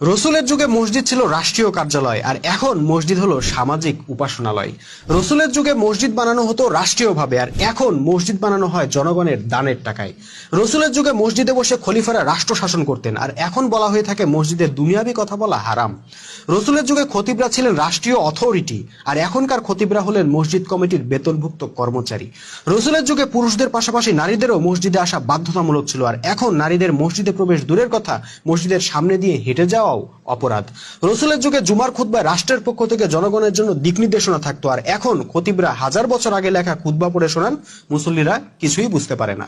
রসুলের যুগে মসজিদ ছিল রাষ্ট্রীয় কার্যালয়, আর এখন মসজিদ হলো সামাজিক উপাসনালয়। রসুলের যুগে মসজিদ বানানো হতো রাষ্ট্রীয়ভাবে, আর এখন মসজিদ বানানো হয় জনগণের দানের টাকায়। রসুলের যুগে মসজিদে বসে খলিফারা রাষ্ট্র শাসন করতেন, আর এখন বলা হয়ে থাকে মসজিদের দুনিয়াবি কথা বলা হারাম। রসুলের যুগে খতিবরা ছিলেন রাষ্ট্রীয় অথরিটি, আর এখনকার খতিবরা হলেন মসজিদ কমিটির বেতনভুক্ত কর্মচারী। রসুলের যুগে পুরুষদের পাশাপাশি নারীদেরও মসজিদে আসা বাধ্যতামূলক ছিল, আর এখন নারীদের মসজিদে প্রবেশ দূরের কথা মসজিদের সামনে দিয়ে হেঁটে যাওয়াও অপরাধ। রসুলের যুগে জুমার খুতবায় রাষ্ট্রের পক্ষ থেকে জনগণের জন্য দিক নির্দেশনা থাকতো। আর এখন খতিবরা হাজার বছর আগে লেখা খুতবা পড়ে শোনান, মুসল্লিরা কিছুই বুঝতে পারে না।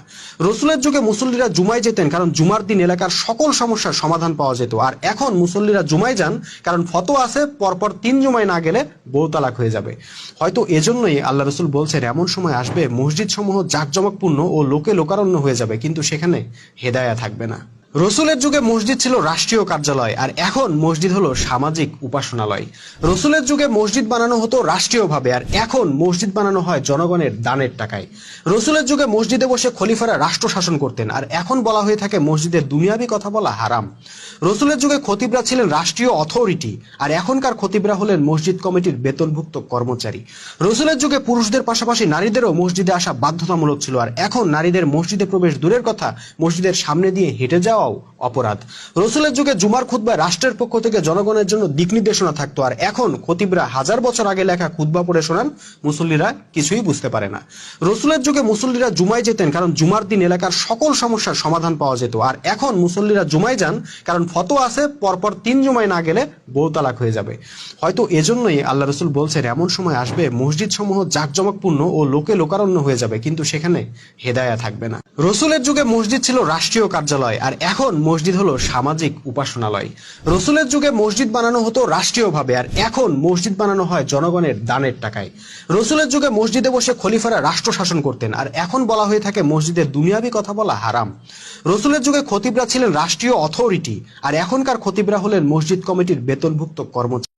রসুলের যুগে মুসল্লিরা জুমায় যেতেন কারণ জুমার দিন এলাকার সকল সমস্যার সমাধান পাওয়া যেত। আর এখন মুসল্লিরা জুমায় যান কারণ ফতো আছে, পরপর তিন জুমায় না গেলে বউ তালাক হয়ে যাবে। হয়তো এজন্যই আল্লাহ রসুল বলছেন, এমন সময় আসবে মসজিদ সমূহ জাঁকজমকপূর্ণ ও লোকে লোকারণ্য হয়ে যাবে, কিন্তু সেখানে হেদায়া থাকবে না। রসুলের যুগে মসজিদ ছিল রাষ্ট্রীয় কার্যালয়, আর এখন মসজিদ হলো সামাজিক উপাসনালয়। রসুলের যুগে মসজিদ বানানো হতো রাষ্ট্রীয়ভাবে, আর এখন মসজিদ বানানো হয় জনগণের দানের টাকায়। রসুলের যুগে মসজিদে বসে খলিফারা রাষ্ট্র শাসন করতেন, আর এখন বলা হয়ে থাকে মসজিদের দুনিয়াবি কথা বলা হারাম। রসুলের যুগে খতিবরা ছিলেন রাষ্ট্রীয় অথরিটি, আর এখনকার খতিবরা হলেন মসজিদ কমিটির বেতনভুক্ত কর্মচারী। রসুলের যুগে পুরুষদের পাশাপাশি নারীদেরও মসজিদে আসা বাধ্যতামূলক ছিল, আর এখন নারীদের মসজিদে প্রবেশ দূরের কথা মসজিদের সামনে দিয়ে হেঁটে যাওয়াও অপরাধ। রসুলের যুগে জুমার খুতবায় রাষ্ট্রের পক্ষ থেকে জনগণের জন্য দিক নির্দেশনা থাকতো। আর এখন খতিবরা হাজার বছর আগে লেখা খুতবা পড়ে শোনান, মুসল্লিরা কিছুই বুঝতে পারে না। রসুলের যুগে মুসল্লিরা জুমায় যেতেন কারণ জুমার দিন এলাকার সকল সমস্যার সমাধান পাওয়া যেত। আর এখন মুসল্লিরা জুমায় যান কারণ ফতো আছে, পরপর তিন জুমায় না গেলে বউ তালাক হয়ে যাবে। হয়তো এজন্যই আল্লাহ রসুল বলছেন, এমন সময় আসবে মসজিদ সমূহ জাঁকজমকপূর্ণ ও লোকে লোকারণ্য হয়ে যাবে, কিন্তু সেখানে হেদায়া থাকবে না। রসুলের যুগে মসজিদ ছিল রাষ্ট্রীয় কার্যালয়, আর এখন মসজিদ হলো সামাজিক উপাসনালয়। রসুলের যুগে মসজিদ বানানো হতো রাষ্ট্রীয়ভাবে, আর এখন মসজিদ বানানো হয় জনগণের দানের টাকায়। রসুলের যুগে মসজিদে বসে খলিফারা রাষ্ট্র শাসন করতেন, আর এখন বলা হয়ে থাকে মসজিদের দুনিয়াবি কথা বলা হারাম। রসুলের যুগে খতিবরা ছিলেন রাষ্ট্রীয় অথরিটি, আর এখনকার খতিবরা হলেন মসজিদ কমিটির বেতনভুক্ত কর্মচারী।